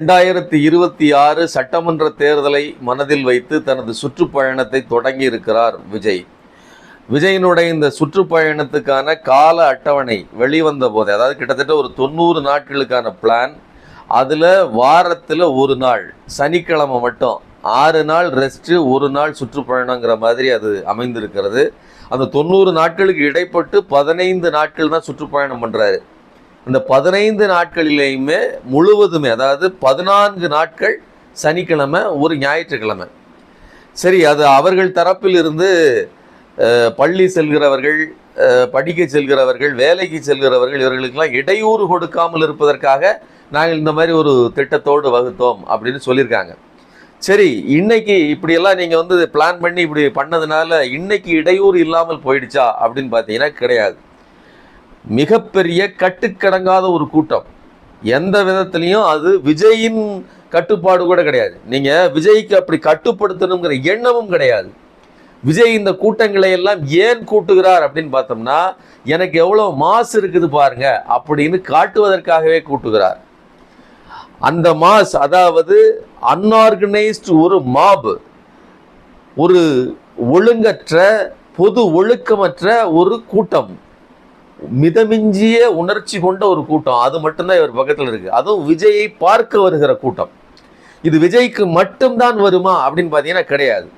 ரெண்டாயிரத்தி இருபத்தி ஆறு சட்டமன்ற தேர்தலை மனதில் வைத்து தனது சுற்றுப்பயணத்தை தொடங்கி இருக்கிறார் விஜய். விஜயனுடைய இந்த சுற்றுப்பயணத்துக்கான கால அட்டவணை வெளிவந்த போது அதாவது கிட்டத்தட்ட ஒரு தொண்ணூறு நாட்களுக்கான பிளான் அதில் வாரத்தில் ஒரு நாள் சனிக்கிழமை மட்டும். ஆறு நாள் ரெஸ்ட்டு ஒரு நாள் சுற்றுப்பயணங்கிற மாதிரி அது அமைந்திருக்கிறது. அந்த தொண்ணூறு நாட்களுக்கு இடைப்பட்டு பதினைந்து நாட்கள் தான் சுற்றுப்பயணம் பண்ணுறாரு இந்த பதினைந்து நாட்களிலேயுமே முழுவதுமே அதாவது பதினான்கு நாட்கள் சனிக்கிழமை ஒரு ஞாயிற்றுக்கிழமை. சரி அது அவர்கள் தரப்பில் இருந்து பள்ளி செல்கிறவர்கள் படிக்க செல்கிறவர்கள் வேலைக்கு செல்கிறவர்கள் இவர்களுக்கெல்லாம் இடையூறு கொடுக்காமல் இருப்பதற்காக நாங்கள் இந்த மாதிரி ஒரு திட்டத்தோடு வகுத்தோம் அப்படின்னு சொல்லியிருக்காங்க. சரி இன்னைக்கு இப்படியெல்லாம் நீங்கள் வந்து பிளான் பண்ணி இப்படி பண்ணதுனால இன்னைக்கு இடையூறு இல்லாமல் போயிடுச்சா அப்படின்னு பார்த்தீங்கன்னா கிடையாது. மிகப்பெரிய கட்டுக்கடங்காத ஒரு கூட்டம். எந்த விதத்துலையும் அது விஜயின் கட்டுப்பாடு கூட கிடையாது. நீங்கள் விஜய்க்கு அப்படி கட்டுப்படுத்தணுங்கிற எண்ணமும் கிடையாது. விஜய் இந்த கூட்டங்களை எல்லாம் ஏன் கூட்டுகிறார் அப்படின்னு பார்த்தோம்னா எனக்கு எவ்வளோ மாசு இருக்குது பாருங்க அப்படின்னு காட்டுவதற்காகவே கூட்டுகிறார். அந்த மாஸ் அதாவது அன்ஆர்கனைஸ்டு ஒரு மாப் ஒரு ஒழுங்கற்ற பொது ஒழுக்கமற்ற ஒரு கூட்டம். மிதமிஞ்சிய உணர்ச்சி கொண்ட ஒரு கூட்டம் அது மட்டும்தான் இவர் பக்கத்தில் இருக்கு. அதுவும் விஜயை பார்க்க வருகிற கூட்டம். இது விஜய்க்கு மட்டும்தான் வருமா அப்படின்னு பார்த்தீங்கன்னா கிடையாது.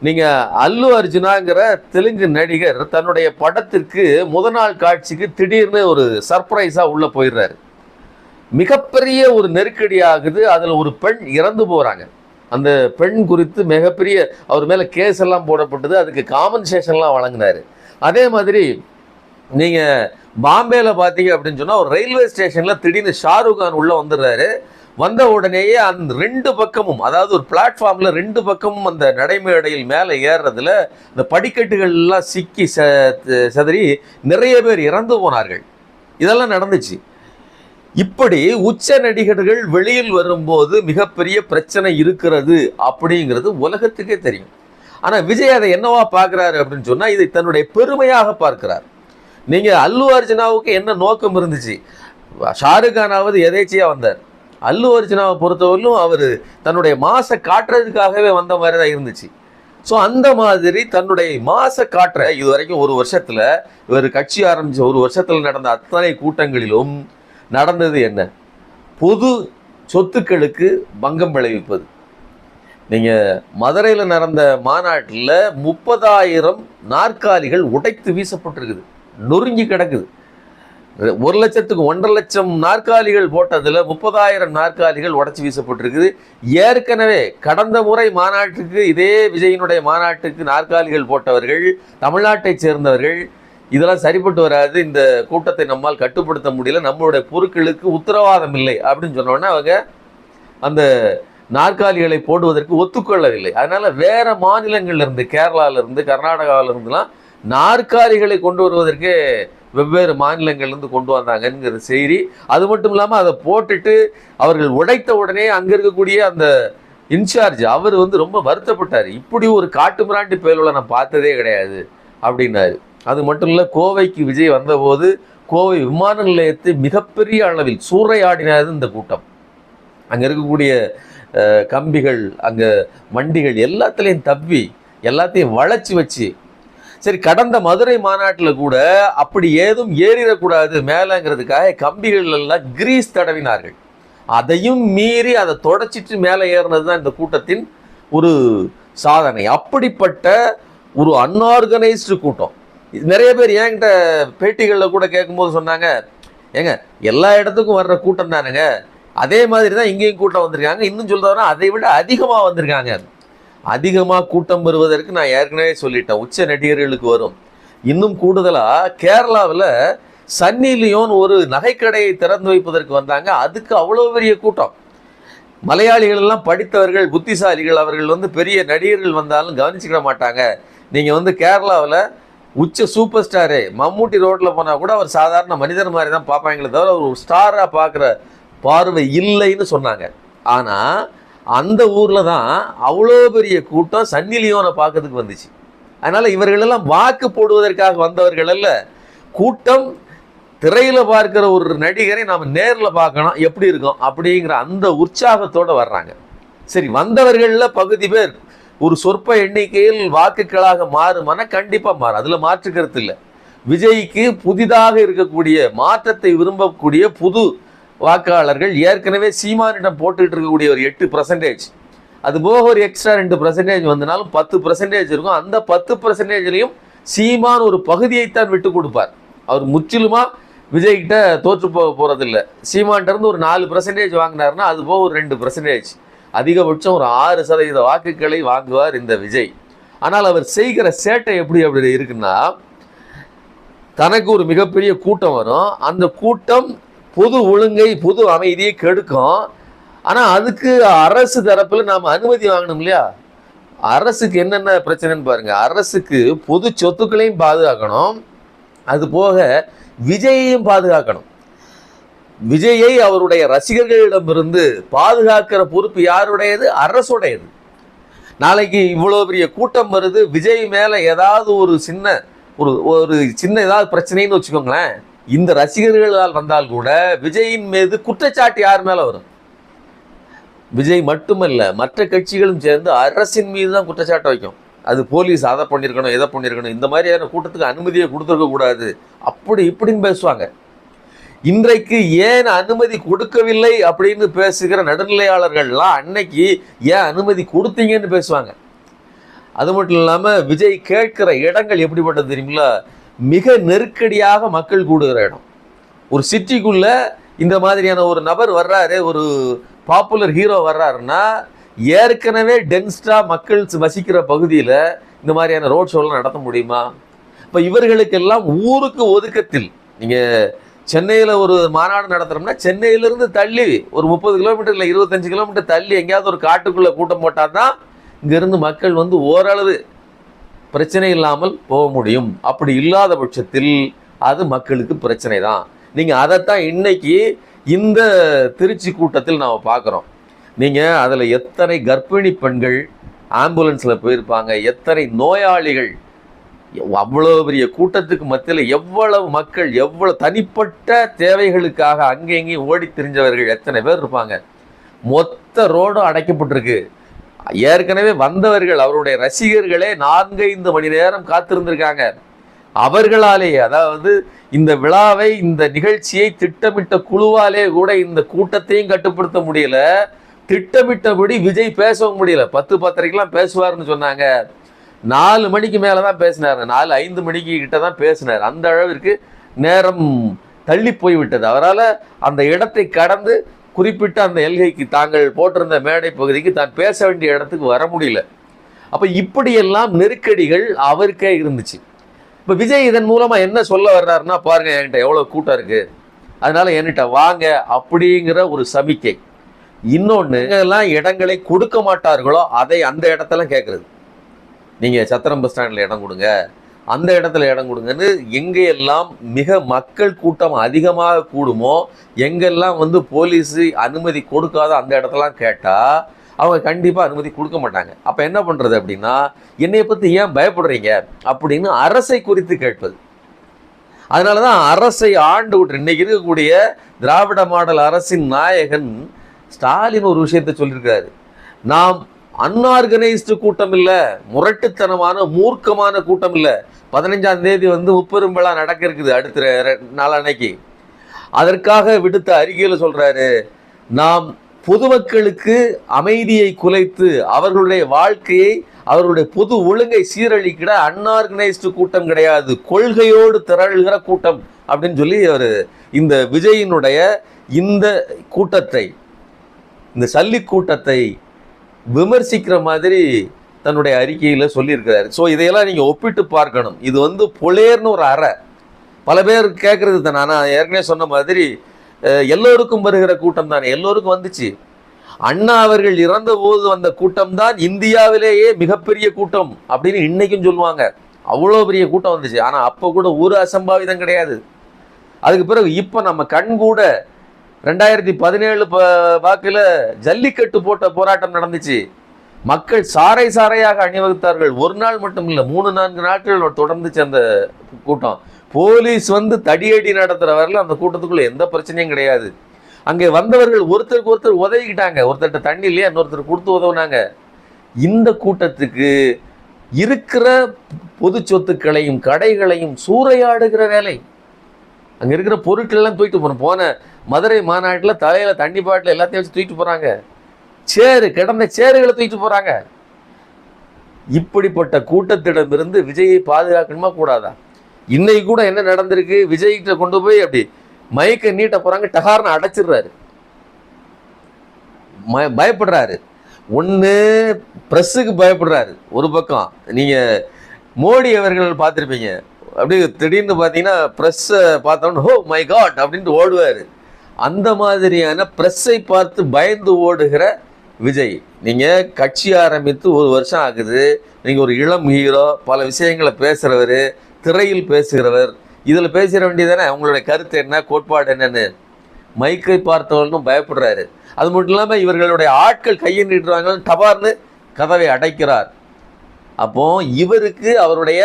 நீங்கள் அல்லு அர்ஜுனாங்கிற தெலுங்கு நடிகர் தன்னுடைய படத்திற்கு முத நாள் காட்சிக்கு திடீர்னு ஒரு சர்ப்ரைஸாக உள்ளே போயிடுறாரு. மிகப்பெரிய ஒரு நெருக்கடி ஆகுது. அதில் ஒரு பெண் இறந்து போகிறாங்க அந்த பெண் குறித்து மிகப்பெரிய அவர் மேலே கேஸ் எல்லாம் போடப்பட்டது. அதுக்கு காமன்சேஷன்லாம் வழங்கினாரு. அதே மாதிரி நீங்கள் பாம்பேயில் பார்த்தீங்க அப்படின்னு சொன்னால் ஒரு ரயில்வே ஸ்டேஷனில் திடீர்னு ஷாருக் கான் உள்ளே வந்துடுறாரு. வந்த உடனேயே அந்த ரெண்டு பக்கமும் அதாவது ஒரு பிளாட்ஃபார்மில் ரெண்டு பக்கமும் அந்த நடைமேடையில் மேலே ஏறுறதுல இந்த படிக்கட்டுகள்லாம் சிக்கி ச- சிதறி நிறைய பேர் இறந்து போனார்கள். இதெல்லாம் நடந்துச்சு. இப்படி உச்ச நடிகர்கள் வெளியில் வரும்போது மிகப்பெரிய பிரச்சனை இருக்கிறது அப்படிங்கிறது உலகத்துக்கே தெரியும். ஆனால் விஜய் அதை என்னவா பார்க்குறாரு அப்படின்னு சொன்னால் இதை தன்னுடைய பெருமையாக பார்க்கிறார். நீங்கள் அல்லு அர்ஜுனாவுக்கு என்ன நோக்கம் இருந்துச்சு? ஷாருக் கானாவது வந்தார். அல்லு அர்ஜுனாவை பொறுத்தவரையிலும் அவர் தன்னுடைய மாச காட்டுறதுக்காகவே வந்த மாதிரி தான் இருந்துச்சு. ஸோ அந்த மாதிரி தன்னுடைய மாச காட்டுற இது வரைக்கும் ஒரு வருஷத்தில் இவர் கட்சி ஆரம்பித்த ஒரு வருஷத்தில் நடந்த அத்தனை கூட்டங்களிலும் நடந்தது என்ன? பொது சொத்துக்களுக்கு பங்கம் விளைவிப்பது. நீங்கள் மதுரையில் நடந்த மாநாட்டில் முப்பதாயிரம் நாற்காலிகள் உடைத்து வீசப்பட்டிருக்குது. நொறுங்கி கிடக்குது. ஒரு லட்சத்துக்கு ஒன்றரை லட்சம் நாற்காலிகள் போட்டதில் முப்பதாயிரம் நாற்காலிகள் உடச்சி வீசப்பட்டிருக்குது. ஏற்கனவே கடந்த முறை மாநாட்டுக்கு இதே விஜயினுடைய மாநாட்டுக்கு நாற்காலிகள் போட்டவர்கள் தமிழ்நாட்டைச் சேர்ந்தவர்கள் இதெல்லாம் சரிப்பட்டு வராது. இந்த கூட்டத்தை நம்மால் கட்டுப்படுத்த முடியல. நம்மளுடைய பொருட்களுக்கு உத்தரவாதம் இல்லை அப்படின்னு சொன்னோன்னா அவங்க அந்த நாற்காலிகளை போடுவதற்கு ஒத்துக்கொள்ளவில்லை. அதனால் வேறு மாநிலங்கள்லேருந்து இருந்து கேரளால இருந்து இருந்துலாம் நாற்காலிகளை கொண்டு வருவதற்கு வெவ்வேறு மாநிலங்கள்லேருந்து கொண்டு வந்தாங்கங்கிற செய்தி. அது மட்டும் இல்லாமல் அதை போட்டுட்டு அவர்கள் உடைத்த உடனே அங்கே இருக்கக்கூடிய அந்த இன்சார்ஜ் அவர் வந்து ரொம்ப வருத்தப்பட்டார். இப்படி ஒரு காட்டு மிராண்டி பயலுள்ள நான் பார்த்ததே கிடையாது அப்படின்னாரு. அது மட்டும் இல்லை கோவைக்கு விஜய் வந்தபோது கோவை விமான நிலையத்தை மிகப்பெரிய அளவில் சூறையாடினது இந்த கூட்டம். அங்கே இருக்கக்கூடிய கம்பிகள் அங்கே வண்டிகள் எல்லாத்துலேயும் தப்பி எல்லாத்தையும் வளைச்சி வச்சு சரி கடந்த மதுரை மாநாட்டில் கூட அப்படி ஏதும் ஏறிடக்கூடாது மேலேங்கிறதுக்காக கம்பிகள் எல்லாம் கிரீஸ் தடவினார்கள். அதையும் மீறி அதை தொடச்சிட்டு மேலே ஏறினது தான் இந்த கூட்டத்தின் ஒரு சாதனை. அப்படிப்பட்ட ஒரு அன்ஆர்கனைஸ்டு கூட்டம். நிறைய பேர் என்கிட்ட பேட்டிகளில் கூட கேட்கும்போது சொன்னாங்க ஏங்க எல்லா இடத்துக்கும் வர்ற கூட்டம் தானுங்க? அதே மாதிரி தான் இங்கேயும் கூட்டம் வந்திருக்காங்க. இன்னும் சொல்கிறதுனா அதை விட அதிகமாக வந்திருக்காங்க. அதிகமாக கூட்டம் வருவதற்கு நான் ஏற்கனவே சொல்லிட்டேன். உச்ச நடிகர்களுக்கு வரும். இன்னும் கூடுதலாக கேரளாவில் சன்னி லியோன் ஒரு நகைக்கடையை திறந்து வைப்பதற்கு வந்தாங்க. அதுக்கு அவ்வளோ பெரிய கூட்டம். மலையாளிகள் எல்லாம் படித்தவர்கள் புத்திசாலிகள் அவர்கள் வந்து பெரிய நடிகர்கள் வந்தாலும் கவனிச்சுக்கிட மாட்டாங்க. நீங்கள் வந்து கேரளாவில் உச்ச சூப்பர் ஸ்டாரு மம்மூட்டி ரோட்டில் போனால் கூட அவர் சாதாரண மனிதர் மாதிரி தான் பார்ப்பாங்களே தவிர அவர் ஒரு ஸ்டாராக பார்க்குற பார்வை இல்லைன்னு சொன்னாங்க. ஆனால் அந்த ஊரில் தான் அவ்வளோ பெரிய கூட்டம் சன்னி லியோனை பார்க்கறதுக்கு வந்துச்சு. அதனால் இவர்களெல்லாம் வாக்கு போடுவதற்காக வந்தவர்கள் அல்ல. கூட்டம் திரையில் பார்க்குற ஒரு நடிகரை நாம் நேரில் பார்க்கணும் எப்படி இருக்கும் அப்படிங்கிற அந்த உற்சாகத்தோடு வர்றாங்க. சரி வந்தவர்களில் பகுதி பேர் ஒரு சொற்ப எண்ணிக்கையில் வாக்குகளாக மாறுமானா கண்டிப்பாக மாறும். அதில் மாற்று கருத்து இல்லை. விஜய்க்கு புதிதாக இருக்கக்கூடிய மாற்றத்தை விரும்பக்கூடிய புது வாக்காளர்கள் ஏற்கனவே சீமானிடம் போட்டுக்கிட்டு இருக்கக்கூடிய ஒரு எட்டு பர்சன்டேஜ் அது போக ஒரு எக்ஸ்ட்ரா ரெண்டு பர்சன்டேஜ் வந்தனாலும் பத்து பர்சன்டேஜ் இருக்கும். அந்த பத்து பர்சன்டேஜ்லையும் சீமான் ஒரு பகுதியைத்தான் விட்டு கொடுப்பார். அவர் முற்றிலுமா விஜய்கிட்ட தோற்று போக போகிறதில்ல சீமான்ட்டருந்து ஒரு நாலு பர்சன்டேஜ் வாங்கினாருன்னா அது போக ஒரு ரெண்டு பர்சன்டேஜ் அதிகபட்சம் ஒரு ஆறு சதவீத வாக்குகளை வாங்குவார் இந்த விஜய். ஆனால் அவர் செய்கிற சேட்டை எப்படி அப்படி இருக்குன்னா தனக்கு ஒரு மிகப்பெரிய கூட்டம் வரும். அந்த கூட்டம் பொது ஒழுங்கை பொது அமைதியை கெடுக்கும். ஆனால் அதுக்கு அரசு தரப்பில் நாம் அனுமதி வாங்கணும் இல்லையா? அரசுக்கு என்னென்ன பிரச்சனைன்னு பாருங்கள் அரசுக்கு பொது சொத்துக்களையும் பாதுகாக்கணும். அது போக விஜயையும் பாதுகாக்கணும். விஜயை அவருடைய ரசிகர்களிடமிருந்து பாதுகாக்கிற பொறுப்பு யாருடையது? அரசுடையது. நாளைக்கு இவ்வளோ பெரிய கூட்டம் வருது. விஜய் மேலே ஏதாவது ஒரு சின்ன ஒரு ஒரு சின்ன ஏதாவது பிரச்சனைன்னு வச்சுக்கோங்களேன். இந்த ரசிகர்களால் வந்தால் கூட விஜயின் மீது குற்றச்சாட்டு யார் மேலே வரும்? விஜய் மட்டுமல்ல மற்ற கட்சிகளும் சேர்ந்து அரசின் மீது தான் குற்றச்சாட்டு வைக்கும். அது போலீஸ் அதை பண்ணியிருக்கணும் எதை பண்ணியிருக்கணும் இந்த மாதிரியான கூட்டத்துக்கு அனுமதியை கொடுத்துருக்க கூடாது. அப்படி இப்படின்னு பேசுவாங்க. இன்றைக்கு ஏன் அனுமதி கொடுக்கவில்லை அப்படின்னு பேசுகிற நடுநிலையாளர்கள்லாம் அன்னைக்கு ஏன் அனுமதி கொடுத்தீங்கன்னு பேசுவாங்க. அது மட்டும் இல்லாமல் விஜய் கேட்கிற இடங்கள் எப்படிப்பட்டது தெரியுங்களா? மிக நெருக்கடியாக மக்கள் கூடுகிற இடம். ஒரு சிட்டிக்குள்ள இந்த மாதிரியான ஒரு நபர் வர்றாரு ஒரு பாப்புலர் ஹீரோ வர்றாருன்னா ஏற்கனவே டென்ஸ்டாக மக்கள் வசிக்கிற பகுதியில் இந்த மாதிரியான ரோட் ஷோலாம் நடத்த முடியுமா? இப்போ இவர்களுக்கெல்லாம் ஊருக்கு ஒதுக்கத்தில் நீங்கள் சென்னையில் ஒரு மாநாடு நடத்துகிறோம்னா சென்னையிலிருந்து தள்ளி ஒரு முப்பது கிலோமீட்டர் இல்லை இருபத்தஞ்சு கிலோமீட்டர் தள்ளி எங்கேயாவது ஒரு காட்டுக்குள்ளே கூட்டம் போட்டால் தான் இங்கேருந்து மக்கள் வந்து ஓரளவு பிரச்சனை இல்லாமல் போக முடியும். அப்படி இல்லாத பட்சத்தில் அது மக்களுக்கு பிரச்சனை தான். நீங்கள் அதைத்தான் இன்னைக்கு இந்த திருச்சி கூட்டத்தில் நாம் பார்க்குறோம். நீங்கள் அதில் எத்தனை கர்ப்பிணி பெண்கள் ஆம்புலன்ஸில் போயிருப்பாங்க எத்தனை நோயாளிகள் அவ்வளோ பெரிய கூட்டத்துக்கு மத்தியில் எவ்வளவு மக்கள் எவ்வளவு தனிப்பட்ட தேவைகளுக்காக அங்கே இங்கேயும் ஓடி திரிஞ்சவர்கள் எத்தனை பேர் இருப்பாங்க? மொத்த ரோடும் அடைக்கப்பட்டிருக்கு. ஏற்கனவே வந்தவர்கள் அவருடைய ரசிகர்களே நான்கைந்து மணி நேரம் காத்திருந்திருக்காங்க. அவர்களாலேயே அதாவது இந்த விழாவை இந்த நிகழ்ச்சியை திட்டமிட்ட குழுவாலே கூட இந்த கூட்டத்தையும் கட்டுப்படுத்த முடியல. திட்டமிட்டபடி விஜய் பேசவும் முடியல. பத்து பத்தரைக்கெல்லாம் பேசுவார்னு சொன்னாங்க. நாலு மணிக்கு மேலே தான் பேசினார். நாலு ஐந்து மணிக்கு கிட்ட தான் பேசினார். அந்த அளவிற்கு நேரம் தள்ளி போய்விட்டது. அவரால் அந்த இடத்தை கடந்து குறிப்பிட்ட அந்த எல்கைக்கு தாங்கள் போட்டிருந்த மேடை பகுதிக்கு தான் பேச வேண்டிய இடத்துக்கு வர முடியல. அப்போ இப்படியெல்லாம் நெருக்கடிகள் அவருக்கே இருந்துச்சு. இப்போ விஜய் இதன் மூலமாக என்ன சொல்ல வர்றாருன்னா பாருங்கள் என்கிட்ட எவ்வளோ கூட்டம் இருக்குது அதனால் என்கிட்ட வாங்க அப்படிங்கிற ஒரு சமிக்கை. இன்னொன்று எல்லாம் இடங்களை கொடுக்க மாட்டார்களோ அதை அந்த இடத்துல கேட்குறது நீங்கள் சத்திரம் பஸ் ஸ்டாண்டில் இடம் கொடுங்க. அந்த இடத்துல இடம் கொடுங்கன்னு எங்கெல்லாம் மிக மக்கள் கூட்டம் அதிகமாக கூடுமோ எங்கெல்லாம் வந்து போலீஸு அனுமதி கொடுக்காத அந்த இடத்தெல்லாம் கேட்டால் அவங்க கண்டிப்பாக அனுமதி கொடுக்க மாட்டாங்க. அப்போ என்ன பண்ணுறது அப்படின்னா என்னை பற்றி ஏன் பயப்படுறீங்க அப்படின்னு அரசை குறித்து கேட்பது. அதனால தான் அரசை ஆண்டு விட்டு இன்னைக்கு இருக்கக்கூடிய திராவிட மாடல் அரசின் நாயகன் ஸ்டாலின் ஒரு விஷயத்தை சொல்லியிருக்காரு நாம் அன்ஆர்கனைஸ்டு கூட்டம் இல்லை முரட்டுத்தனமான மூர்க்கமான கூட்டம் இல்லை பதினஞ்சாம் தேதி வந்து முப்பெரும் விழா நடக்க இருக்குது அடுத்த நாளன்னைக்கு. அதற்காக விடுத்த அறிக்கையில் சொல்கிறாரு நாம் பொதுமக்களுக்கு அமைதியை குலைத்து அவர்களுடைய வாழ்க்கையை அவர்களுடைய பொது ஒழுங்கை சீரழிக்கிட அன்ஆர்கனைஸ்டு கூட்டம் கிடையாது. கொள்கையோடு திரள்கிற கூட்டம். அப்படின்னு சொல்லி அவர் இந்த விஜயினுடைய இந்த கூட்டத்தை இந்த சல்லி கூட்டத்தை விமர்சிக்கிற மாதிரி தன்னுடைய அறிக்கையில் சொல்லியிருக்கிறாரு. ஸோ இதையெல்லாம் நீங்கள் ஒப்பிட்டு பார்க்கணும். இது வந்து பொலேர்னு ஒரு அறை. பல பேர் கேட்குறது தானே. நான் ஏற்கனவே சொன்ன மாதிரி எல்லோருக்கும் வருகிற கூட்டம் தானே. எல்லோருக்கும் வந்துச்சு. அண்ணா அவர்கள் இறந்த போது வந்த கூட்டம் தான் இந்தியாவிலேயே மிகப்பெரிய கூட்டம் அப்படின்னு இன்னைக்கும் சொல்லுவாங்க. அவ்வளோ பெரிய கூட்டம் வந்துச்சு. ஆனால் அப்போ கூட ஒரு அசம்பாவிதம் கிடையாது. அதுக்கு பிறகு இப்போ நம்ம கண் கூட ரெண்டாயிரத்தி பதினேழு ப வாக்கில் ஜல்லிக்கட்டு போட்ட போராட்டம் நடந்துச்சு. மக்கள் சாறை சாறையாக அணிவகுத்தார்கள். ஒரு நாள் மட்டும் இல்லை மூணு நான்கு நாட்கள் தொடர்ந்து சேர்ந்த கூட்டம். போலீஸ் வந்து தடியடி நடத்துகிற வரல அந்த கூட்டத்துக்குள்ளே எந்த பிரச்சனையும் கிடையாது. அங்கே வந்தவர்கள் ஒருத்தருக்கு ஒருத்தர் உதவிக்கிட்டாங்க. ஒருத்தர்கிட்ட தண்ணி இல்லையா இன்னொருத்தர் கொடுத்து உதவுனாங்க. இந்த கூட்டத்துக்கு இருக்கிற பொது சொத்துக்களையும் கடைகளையும் சூறையாடுகிற வேலை. அங்கே இருக்கிற பொருட்கள்லாம் தூக்கிட்டு போகிறோம் போன மதுரை மாநாட்டில் தலையில் தண்ணி பாட்டில் எல்லாத்தையும் வச்சு தூக்கிட்டு போகிறாங்க சேரு கிடந்த சேருகளை தூக்கிட்டு போறாங்க. இப்படிப்பட்ட கூட்டத்திடமிருந்து விஜயை பாதுகாக்கணுமா கூடாதா? இன்னைக்கு கூட என்ன நடந்திருக்கு? விஜய்கிட்ட கொண்டு போய் அப்படி மயக்க நீட்ட போறாங்க டகார்னு அடைச்சிடுறாரு. பயப்படுறாரு. ஒன்று ப்ரெஸ்ஸுக்கு பயப்படுறாரு. ஒரு பக்கம் நீங்கள் மோடி அவர்கள் பார்த்துருப்பீங்க. அப்படி திடீர்னு பார்த்தீங்கன்னா ப்ரெஸ்ஸை பார்த்தோன்னு ஹோ மை காட்! அப்படின்ட்டு ஓடுவார். அந்த மாதிரியான ப்ரெஸ்ஸை பார்த்து பயந்து ஓடுகிற விஜய் நீங்கள் கட்சி ஆரம்பித்து ஒரு வருஷம் ஆகுது. நீங்கள் ஒரு இளம் ஹீரோ பல விஷயங்களை பேசுகிறவர் திரையில் பேசுகிறவர். இதில் பேசிட வேண்டியதானே உங்களுடைய கருத்து என்ன கோட்பாடு என்னென்னு? மைக்கை பார்த்தவர்களும் பயப்படுறாரு. அது மட்டும் இல்லாமல் இவர்களுடைய ஆட்கள் கையை நீட்டுறாங்க டபார்னு கதவை அடைக்கிறார். அப்போ இவருக்கு அவருடைய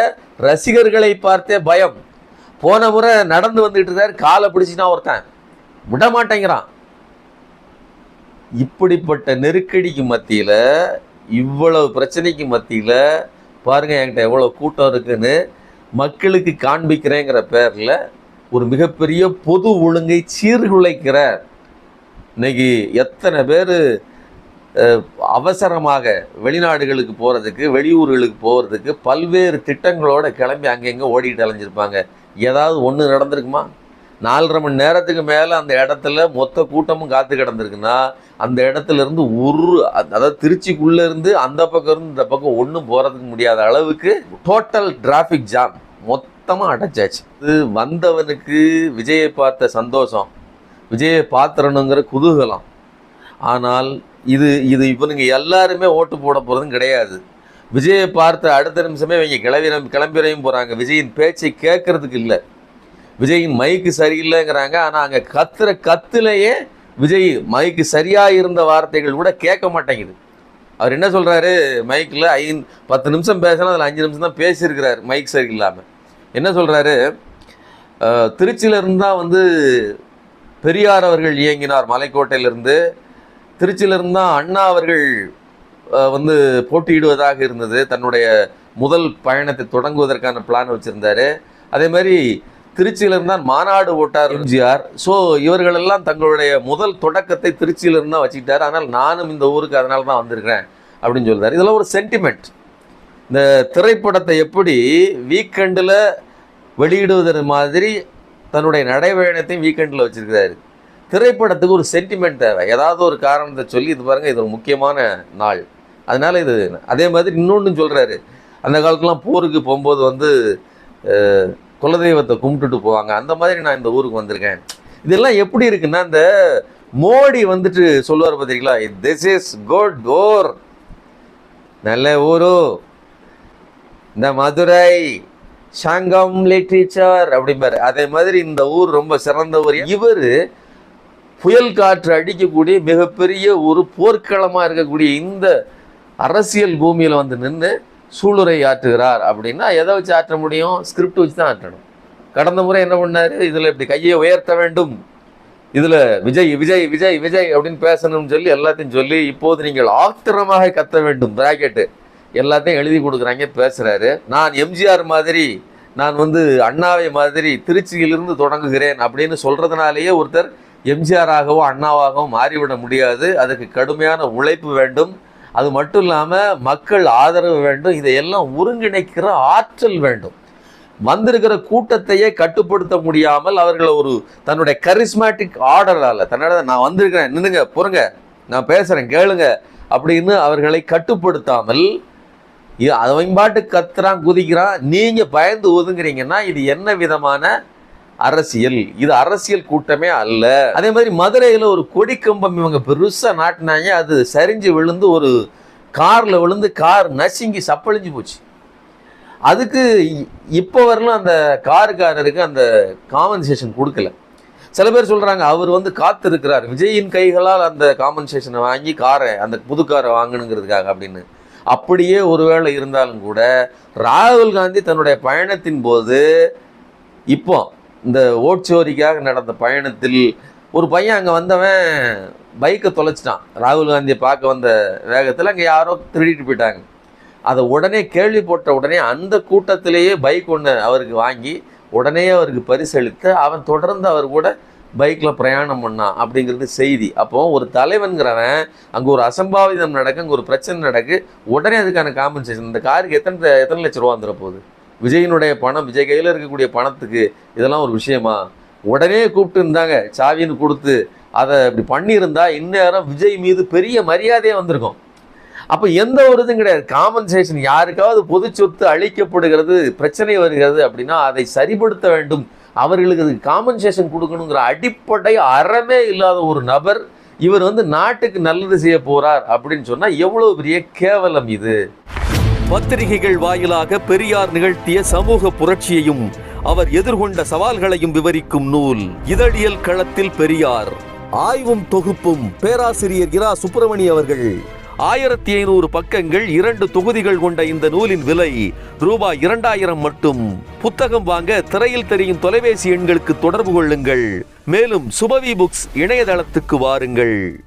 ரசிகர்களை பார்த்தே பயம். போன முறை நடந்து வந்துட்டு இருக்கார் காலை பிடிச்சினா ஒருத்தன். விட மாட்டேங்கிறான் இப்படிப்பட்ட நெருக்கடிக்கு மத்தியில் இவ்வளவு பிரச்சனைக்கு மத்தியில் பாருங்கள் என்கிட்ட எவ்வளோ கூட்டம் இருக்குன்னு மக்களுக்கு காண்பிக்கிறேங்கிற பேரில் ஒரு மிகப்பெரிய பொது ஒழுங்கை சீர்குலைக்கிறார். இன்னைக்கு எத்தனை பேர் அவசரமாக வெளிநாடுகளுக்கு போகிறதுக்கு வெளியூர்களுக்கு போகிறதுக்கு பல்வேறு திட்டங்களோடு கிளம்பி அங்கங்கே ஓடிக்கிட்டு அலைஞ்சிருப்பாங்க. ஏதாவது ஒன்று நடந்திருக்குமா? நாலரை மணி நேரத்துக்கு மேலே அந்த இடத்துல மொத்த கூட்டமும் காத்து கிடந்திருக்குன்னா அந்த இடத்துல இருந்து ஒரு அதாவது திருச்சிக்குள்ளே இருந்து அந்த பக்கம் இருந்து இந்த பக்கம் ஒன்றும் போகிறதுக்கு முடியாத அளவுக்கு டோட்டல் டிராஃபிக் ஜாம் மொத்தமாக அடைச்சாச்சு. இது வந்தவனுக்கு விஜயை பார்த்த சந்தோஷம் விஜயை பார்த்துறணுங்கிற குதூகலம். ஆனால் இது இது இவனுங்க எல்லாருமே ஓட்டு போட போகிறதும் கிடையாது. விஜயை பார்த்த அடுத்த நிமிஷமே இவங்க கிளம்பி கிளம்பிறையும் போகிறாங்க விஜயின் பேச்சை கேட்கறதுக்கு இல்லை. விஜய் மைக்கு சரியில்லைங்கிறாங்க. ஆனால் அங்கே கத்துற கத்துலையே விஜய் மைக்கு சரியாக இருந்த வார்த்தைகள் கூட கேட்க மாட்டேங்குது. அவர் என்ன சொல்கிறாரு மைக்கில் ஐந்து பத்து நிமிஷம் பேசினா அதில் அஞ்சு நிமிஷம் தான் பேசியிருக்கிறார் மைக் சரியில்லாமல் என்ன சொல்கிறாரு திருச்சியிலேருந்து தான் வந்து பெரியார் அவர்கள் இயங்கினார் மலைக்கோட்டையிலிருந்து. திருச்சியிலிருந்து தான் அண்ணா அவர்கள் வந்து போட்டியிடுவதாக இருந்தது. தன்னுடைய முதல் பயணத்தை தொடங்குவதற்கான பிளான் வச்சுருந்தாரு. அதே மாதிரி திருச்சியிலிருந்து தான் மாநாடு ஓட்டார் எம்ஜிஆர். ஸோ இவர்களெல்லாம் தங்களுடைய முதல் தொடக்கத்தை திருச்சியிலிருந்து தான் வச்சுக்கிட்டார். ஆனால் நானும் இந்த ஊருக்கு அதனால தான் வந்திருக்கிறேன் அப்படின்னு சொல்கிறார் இதெல்லாம் ஒரு சென்டிமெண்ட் இந்த திரைப்படத்தை எப்படி வீக்கெண்டில் வெளியிடுவதற்கு மாதிரி தன்னுடைய நடைபயணத்தையும் வீக்கெண்டில் வச்சுருக்கிறாரு. திரைப்படத்துக்கு ஒரு சென்டிமெண்ட் தேவை. ஏதாவது ஒரு காரணத்தை சொல்லி இது பாருங்கள் இது ஒரு முக்கியமான நாள். அதனால் இது அதே மாதிரி இன்னொன்று சொல்கிறாரு அந்த காலத்துலாம் போருக்கு போகும்போது வந்து குலதெய்வத்தை கும்பிட்டுட்டு போவாங்க. அந்த மாதிரி நான் இந்த ஊருக்கு வந்திருக்கேன். இதெல்லாம் எப்படி இருக்குன்னா இந்த மோடி வந்துட்டு சொல்லுவார் பார்த்தீங்களா திஸ் இஸ் குட் ஓர் நல்ல ஊரு. இந்த மதுரை சங்கம் லிட்ரேச்சர் அப்படிம்பாரு. அதே மாதிரி இந்த ஊர் ரொம்ப சிறந்த ஊர். இவர் புயல் காற்று அடிக்கக்கூடிய மிகப்பெரிய ஒரு போர்க்களமாக இருக்கக்கூடிய இந்த அரசியல் பூமியில் வந்து நின்று சூளுரை ஆற்றுகிறார் அப்படின்னா எதை வச்சு ஆற்ற முடியும்? ஸ்கிரிப்ட் வச்சு தான் ஆற்றணும். கடந்த முறை என்ன பண்ணார்? இதில் இப்படி கையை உயர்த்த வேண்டும். இதில் விஜய் விஜய் விஜய் விஜய் அப்படின்னு பேசணும்னு சொல்லி எல்லாத்தையும் சொல்லி இப்போது நீங்கள் ஆத்திரமாக கத்த வேண்டும். பிராக்கெட்டு எல்லாத்தையும் எழுதி கொடுக்குறாங்க பேசுகிறாரு நான் எம்ஜிஆர் மாதிரி நான் வந்து அண்ணாவை மாதிரி திருச்சியிலிருந்து தொடங்குகிறேன் அப்படின்னு சொல்கிறதுனாலேயே ஒருத்தர் எம்ஜிஆராகவோ அண்ணாவாகவோ மாறிவிட முடியாது. அதுக்கு கடுமையான உழைப்பு வேண்டும். அது மட்டும் இல்லாமல் மக்கள் ஆதரவு வேண்டும் இதையெல்லாம் ஒருங்கிணைக்கிற ஆற்றல் வேண்டும். வந்திருக்கிற கூட்டத்தையே கட்டுப்படுத்த முடியாமல் அவர்களை ஒரு தன்னுடைய கரிஸ்மேட்டிக் ஆர்டரால் தன்னோட நான் வந்திருக்கிறேன் நின்னுங்க பொறுங்க நான் பேசுகிறேன் கேளுங்க அப்படின்னு அவர்களை கட்டுப்படுத்தாமல் இ- அவன் பாட்டு கத்துறான் குதிக்கிறான் நீங்கள் பயந்து ஒதுங்குறீங்கன்னா இது என்ன விதமான அரசியல். இது அரசியல் கூட்டமே அல்ல. அதே மாதிரி மதுரையில் ஒரு கொடி கம்பம் இவங்க பெருசாக நாட்டினாங்க. அது சரிஞ்சு விழுந்து ஒரு காரில் விழுந்து கார் நசுங்கி சப்பழிஞ்சு போச்சு. அதுக்கு இ- இப்போ வரலும் அந்த காருக்காரருக்கு அந்த காம்பன்சேஷன் கொடுக்கல. சில பேர் சொல்கிறாங்க அவர் வந்து காத்திருக்கிறார். விஜயின் கைகளால் அந்த காம்பன்சேஷனை வாங்கி காரை அந்த புது காரை வாங்கணுங்கிறதுக்காக அப்படின்னு. அப்படியே ஒருவேளை இருந்தாலும் கூட ராகுல் காந்தி தன்னுடைய பயணத்தின் போது இப்போ இந்த ஓட்சோரிக்காக நடந்த பயணத்தில் ஒரு பையன் அங்கே வந்தவன் பைக்கை தொலைச்சிட்டான். ராகுல் காந்தியை பார்க்க வந்த வேகத்தில் அங்கே யாரோ திருடிட்டு போயிட்டாங்க. அதை உடனே கேள்வி போட்ட உடனே அந்த கூட்டத்திலேயே பைக் ஒன்று அவருக்கு வாங்கி உடனே அவருக்கு பரிசளித்து அவன் தொடர்ந்து அவர் கூட பைக்கில் பிரயாணம் பண்ணான் அப்படிங்கிறது செய்தி. அப்போ ஒரு தலைவன்கிறவன் அங்கே ஒரு அசம்பாவிதம் நடக்கு அங்கே ஒரு பிரச்சனை நடக்கு உடனே அதுக்கான காம்பன்சேஷன் இந்த காருக்கு எத்தனை எத்தனை லட்ச ரூபா வந்துட போகுது? விஜயினுடைய பணம் விஜய் கையில் இருக்கக்கூடிய பணத்துக்கு இதெல்லாம் ஒரு விஷயமா? உடனே கூப்பிட்டு இருந்தாங்க சாவின்னு கொடுத்து அதை இப்படி பண்ணியிருந்தா இந்நேரம் விஜய் மீது பெரிய மரியாதையே வந்திருக்கும். அப்போ எந்த ஒரு இதுவும் கிடையாது. காம்பன்சேஷன் யாருக்காவது பொது சொத்து அழிக்கப்படுகிறது பிரச்சனை வருகிறது அப்படின்னா அதை சரிப்படுத்த வேண்டும். அவர்களுக்கு அதுக்கு காம்பன்சேஷன் கொடுக்கணுங்கிற அடிப்படை அறமே இல்லாத ஒரு நபர் இவர் வந்து நாட்டுக்கு நல்லது செய்ய போகிறார் அப்படின்னு சொன்னால் எவ்வளோ பெரிய கேவலம் இது? பத்திரிகைகள் வாயிலாக பெரியார் நிகழ்த்திய சமூக புரட்சியையும் அவர் எதிர்கொண்ட சவால்களையும் விவரிக்கும் நூல் இதழியல் களத்தில் பெரியார். ஆய்வும் தொகுப்பும் பேராசிரியர் இரா சுப்பிரமணி அவர்கள். ஆயிரத்தி ஐநூறு பக்கங்கள் இரண்டு தொகுதிகள் கொண்ட இந்த நூலின் விலை ரூபாய் இரண்டாயிரம் மட்டும். புத்தகம் வாங்க திரையில் தெரியும் தொலைபேசி எண்களுக்கு தொடர்பு கொள்ளுங்கள். மேலும் சுபவி புக்ஸ் இணையதளத்துக்கு வாருங்கள்.